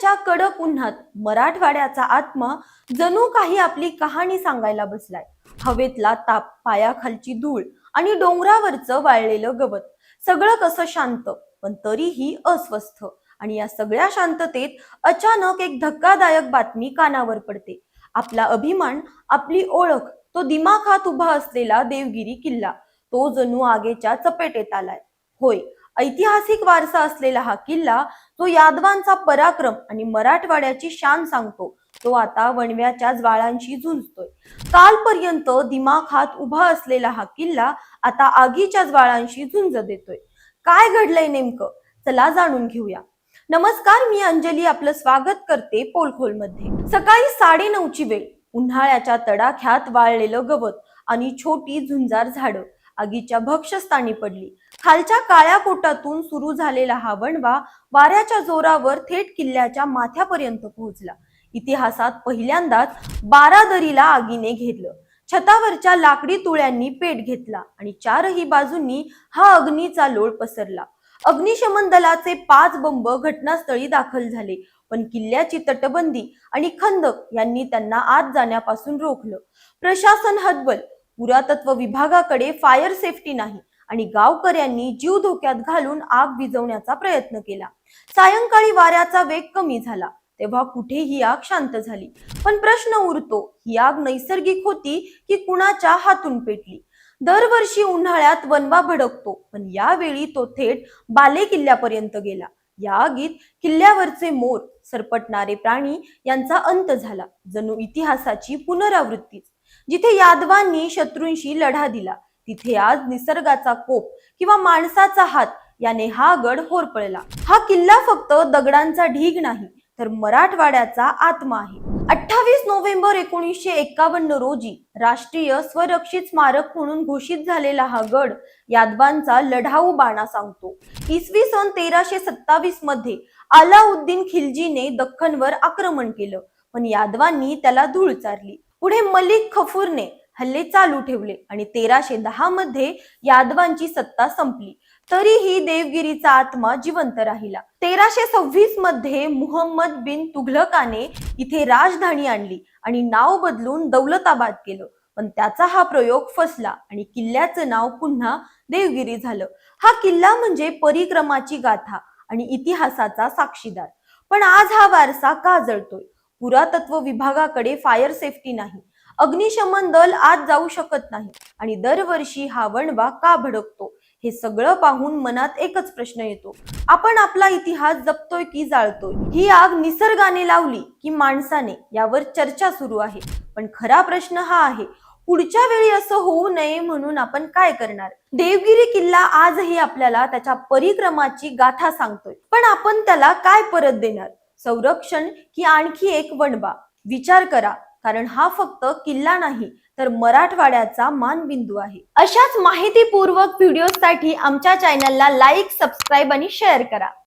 उन्हाळ्याच्या कडक उन्हात मराठवाड्याचा आत्मा जणू काही आपली कहाणी सांगायला बसलाय. हवेतला ताप पायाखालची धूळ आणि डोंगरावरचं वाळलेलं गवत. सगळं कसं शांत पण तरीही अस्वस्थ. आणि या सगळ्या शांततेत अचानक एक धक्कादायक बातमी कानावर पडते. आपला अभिमान आपली ओळख तो दिमाखात उभा असलेला देवगिरी किल्ला तो जणू आगेच्या चपेटेत आलाय. होय ऐतिहासिक वारसा असलेला हा किल्ला तो यादवांचा पराक्रम आणि मराठवाड्याची शान सांगतो. तो आता वणव्याच्या ज्वाळांशी झुंजतोय. कालपर्यंत दिमाखात उभा असलेला हा किल्ला आता आगीच्या ज्वाळांशी झुंज देतोय. काय घडलंय नेमकं? चला जाणून घेऊया. नमस्कार मी अंजली आपलं स्वागत करते पोलखोलमध्ये. सकाळी साडे नऊची वेळ. उन्हाळ्याच्या तडाख्यात वाळलेलं गवत आणि छोटी झुंजार झाडं. आगीच्या भक्षस्थानी पडली. खालच्या काळ्या कोटातून सुरू झालेला हा वणवा वाऱ्याच्या जोरावर थेट किल्ल्याच्या माथ्यापर्यंत पोहोचला. इतिहासात पहिल्यांदाच बारादरीला आगीने घेतलं छतावरच्या लाकडी तुळ्यांनी पेट घेतला आणि चारही बाजूंनी हा अग्नीचा लोळ पसरला. अग्निशमन दलाचे पाच बंब घटनास्थळी दाखल झाले पण किल्ल्याची तटबंदी आणि खंदक यांनी त्यांना आत जाण्यापासून रोखलं. प्रशासन हतबल पुरातत्व विभागाकडे फायर सेफ्टी नाही आणि गावकऱ्यांनी जीव धोक्यात घालून आग विझवण्याचा प्रयत्न केला. सायंकाळी वाऱ्याचा वेग कमी झाला तेव्हा कुठे ही आग शांत झाली. पण प्रश्न उरतो ही आग नैसर्गिक होती की कुणाच्या हातून पेटली? दरवर्षी उन्हाळ्यात वनवा भडकतो पण यावेळी तो थेट बाले किल्ल्यापर्यंत गेला. या आगीत किल्ल्यावरचे मोर सरपटणारे प्राणी यांचा अंत झाला जणू इतिहासाची पुनरावृत्तीच जिथे यादवांनी शत्रूंशी लढा दिला तिथे आज निसर्गाचा कोप किंवा माणसाचा हात याने हा गड होरपळला. हा किल्ला फक्त दगडांचा ढीग नाही तर मराठवाड्याचा आत्मा आहे. अठ्ठावीस नोव्हेंबर एकोणीसशे एकावन्न रोजी राष्ट्रीय स्वरक्षित स्मारक म्हणून घोषित झालेला हा गड यादवांचा लढाऊ बाणा सांगतो. इसवी सन तेराशे सत्तावीसमध्ये अलाउद्दीन खिलजीने दख्खनवर आक्रमण केलं पण यादवांनी त्याला धूळ चारली. पुढे मलिक खफूरने हल्ले चालू ठेवले आणि तेराशे दहा मध्ये यादवांची सत्ता संपली. तरीही देवगिरीचा आत्मा जिवंत राहिला. तेराशे सव्वीसमध्ये मुहम्मद बिन तुघलकाने इथे राजधानी आणली आणि नाव बदलून दौलताबाद केलं. पण त्याचा हा प्रयोग फसला आणि किल्ल्याचं नाव पुन्हा देवगिरी झालं. हा किल्ला म्हणजे परिक्रमाची गाथा आणि इतिहासाचा साक्षीदार. पण आज हा वारसा का जळतोय? पुरातत्व विभागाकडे फायर सेफ्टी नाही. अग्निशमन दल आत जाऊ शकत नाही. आणि दरवर्षी हा वणवा का भडकतो? हे सगळं पाहून मनात एकच प्रश्न येतो. आपण आपला इतिहास जपतोय की जाळतोय? ही आग निसर्गाने लावली की माणसाने? यावर चर्चा सुरू आहे. पण खरा प्रश्न हा आहे पुढच्या वेळी असं होऊ नये म्हणून आपण काय करणार? देवगिरी किल्ला आजही आपल्याला त्याच्या परिक्रमाची गाथा सांगतोय. पण आपण त्याला काय परत देणार? संरक्षण की आणखी एक वणवा? विचार करा. कारण हा फक्त किल्ला नाही तर मराठवाड्याचा मानबिंदू आहे. अशाच माहितीपूर्वक व्हिडिओसाठी आमच्या चॅनलला लाईक सबस्क्राईब आणि शेअर करा.